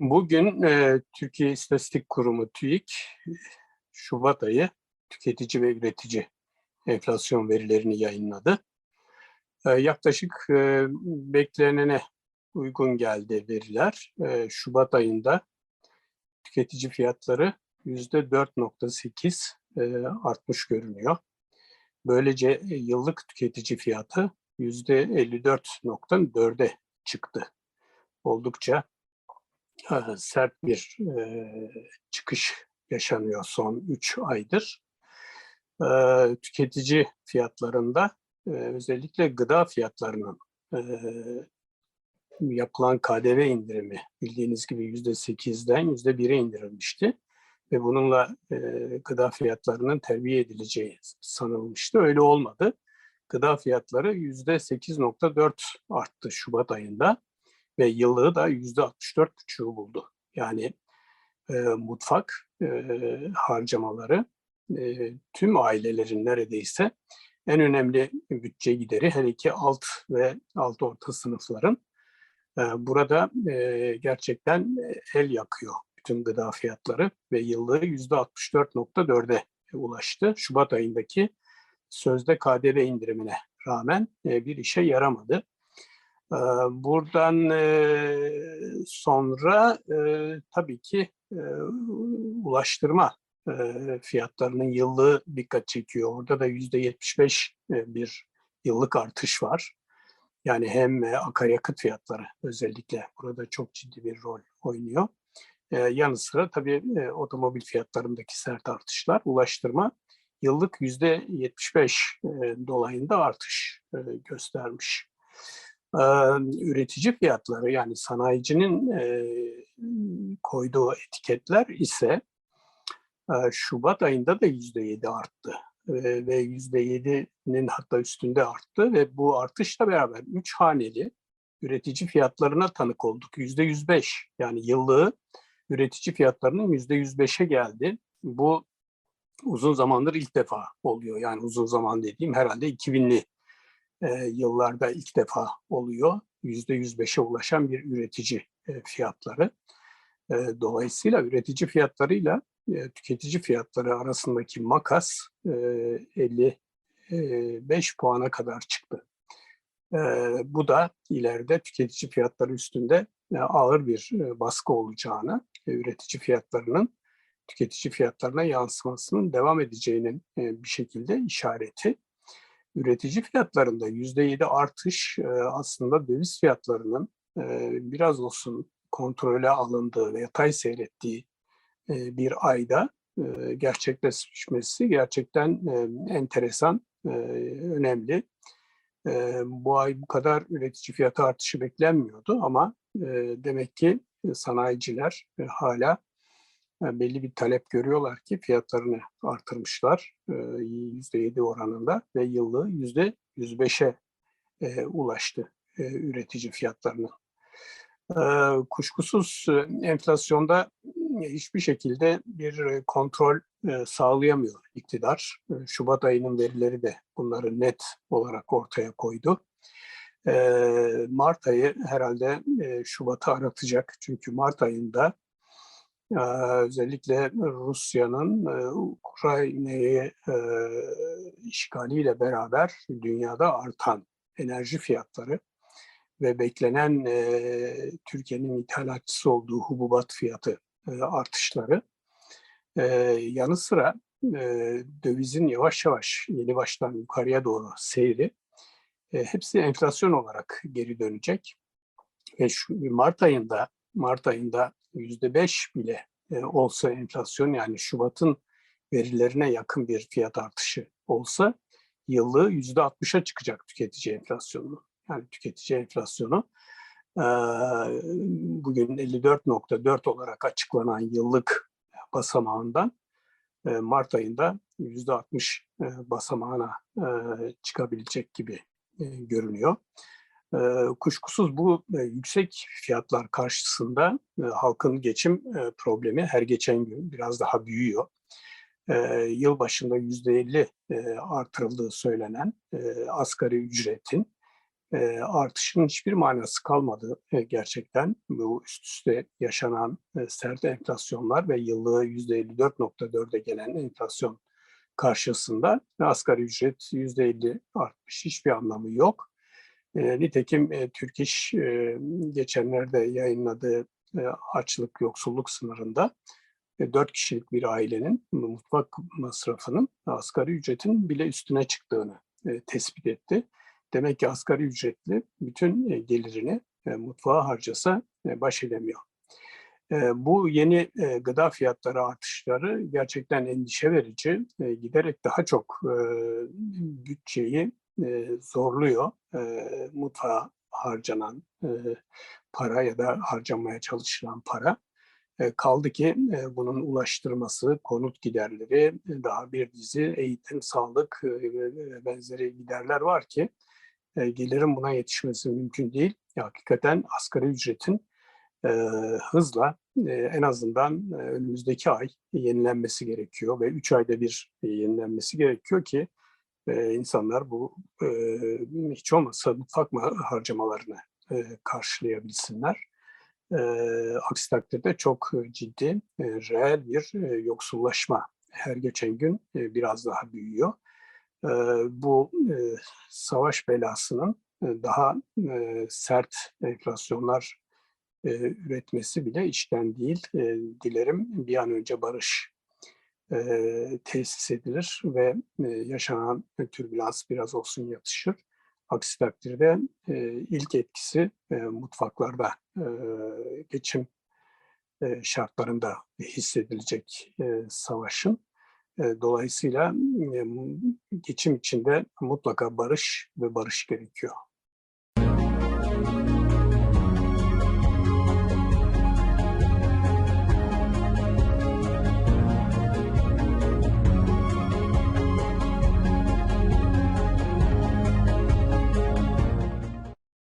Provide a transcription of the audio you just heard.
Bugün e, Türkiye İstatistik Kurumu TÜİK Şubat ayı tüketici ve üretici enflasyon verilerini yayınladı. E, yaklaşık e, beklenene uygun geldi veriler. E, Şubat ayında tüketici fiyatları yüzde 4.8 e, artmış görünüyor. Böylece e, yıllık tüketici fiyatı yüzde 54.4'e çıktı. Oldukça sert bir e, çıkış yaşanıyor son 3 aydır. E, tüketici fiyatlarında e, özellikle gıda fiyatlarının e, yapılan KDV indirimi bildiğiniz gibi %8'den %1'e indirilmişti. Ve bununla e, gıda fiyatlarının terbiye edileceği sanılmıştı. Öyle olmadı. Gıda fiyatları %8.4 arttı Şubat ayında ve yıllığı da yüzde 64,5'u buldu. Yani e, mutfak e, harcamaları e, tüm ailelerin neredeyse en önemli bütçe gideri her iki alt ve alt orta sınıfların e, burada e, gerçekten el yakıyor bütün gıda fiyatları ve yıllığı yüzde 64.4'e ulaştı. Şubat ayındaki sözde KDV indirimine rağmen e, bir işe yaramadı. Buradan sonra tabii ki ulaştırma fiyatlarının yıllığı dikkat çekiyor. Orada da yüzde 75 bir yıllık artış var. Yani hem akaryakıt fiyatları özellikle burada çok ciddi bir rol oynuyor. Yanı sıra tabii otomobil fiyatlarındaki sert artışlar, ulaştırma yıllık yüzde 75 dolayında artış göstermiş üretici fiyatları yani sanayicinin koyduğu etiketler ise Şubat ayında da yüzde yedi arttı ve yüzde yedinin hatta üstünde arttı ve bu artışla beraber üç haneli üretici fiyatlarına tanık olduk. Yüzde yüz beş yani yıllığı üretici fiyatlarının yüzde yüz beşe geldi. Bu uzun zamandır ilk defa oluyor. Yani uzun zaman dediğim herhalde 2000'li yıllarda ilk defa oluyor. Yüzde yüz beşe ulaşan bir üretici fiyatları. Dolayısıyla üretici fiyatlarıyla e, tüketici fiyatları arasındaki makas e, 55 puana kadar çıktı. Bu da ileride tüketici fiyatları üstünde ağır bir baskı olacağını, üretici fiyatlarının tüketici fiyatlarına yansımasının devam edeceğinin bir şekilde işareti üretici fiyatlarında yüzde yedi artış e, aslında döviz fiyatlarının e, biraz olsun kontrole alındığı ve yatay seyrettiği e, bir ayda gerçekleşmesi gerçekten enteresan, önemli. Bu ay bu kadar üretici fiyatı artışı beklenmiyordu ama demek ki sanayiciler hala belli bir talep görüyorlar ki fiyatlarını artırmışlar %7 oranında ve yıllığı %105'e ulaştı üretici fiyatlarının. Kuşkusuz enflasyonda hiçbir şekilde bir kontrol sağlayamıyor iktidar. Şubat ayının verileri de bunları net olarak ortaya koydu. Mart ayı herhalde Şubat'ı aratacak. Çünkü Mart ayında özellikle Rusya'nın Ukrayna'yı işgaliyle beraber dünyada artan enerji fiyatları ve beklenen Türkiye'nin ithalatçısı olduğu hububat fiyatı artışları yanı sıra dövizin yavaş yavaş yeni baştan yukarıya doğru seyri hepsi enflasyon olarak geri dönecek. Ve şu Mart ayında Mart ayında yüzde beş bile e, olsa enflasyon yani Şubat'ın verilerine yakın bir fiyat artışı olsa yıllığı yüzde altmışa çıkacak tüketici enflasyonu. Yani tüketici enflasyonu e, bugün 54.4 olarak açıklanan yıllık basamağından e, Mart ayında yüzde 60 basamağına çıkabilecek gibi görünüyor. Kuşkusuz bu yüksek fiyatlar karşısında halkın geçim problemi her geçen gün biraz daha büyüyor. Yıl başında yüzde 50 artırıldığı söylenen asgari ücretin e, artışın hiçbir manası kalmadı e, gerçekten. Bu üst üste yaşanan e, sert enflasyonlar ve yıllığı %54.4'e gelen enflasyon karşısında asgari ücret %50 artmış. Hiçbir anlamı yok. E, nitekim e, Türk İş e, geçenlerde yayınladığı e, açlık yoksulluk sınırında e, 4 kişilik bir ailenin mutfak masrafının asgari ücretin bile üstüne çıktığını e, tespit etti. Demek ki asgari ücretli bütün gelirini mutfağa harcasa baş edemiyor. Bu yeni gıda fiyatları artışları gerçekten endişe verici. Giderek daha çok bütçeyi zorluyor. Mutfağa harcanan para ya da harcamaya çalışılan para. Kaldı ki bunun ulaştırması, konut giderleri, daha bir dizi eğitim, sağlık ve benzeri giderler var ki gelirin buna yetişmesi mümkün değil. Ya, hakikaten asgari ücretin e, hızla e, en azından e, önümüzdeki ay yenilenmesi gerekiyor ve 3 ayda bir e, yenilenmesi gerekiyor ki e, insanlar bu e, hiç olmazsa mutfak harcamalarını e, karşılayabilsinler. E, aksi takdirde çok ciddi, e, reel bir e, yoksullaşma her geçen gün e, biraz daha büyüyor. E, bu e, savaş belasının e, daha e, sert enflasyonlar e, üretmesi bile içten değil. E, dilerim bir an önce barış e, tesis edilir ve e, yaşanan türbülans biraz olsun yatışır. Aksi takdirde e, ilk etkisi e, mutfaklarda e, geçim e, şartlarında hissedilecek e, savaşın. E, dolayısıyla e, geçim içinde mutlaka barış ve barış gerekiyor.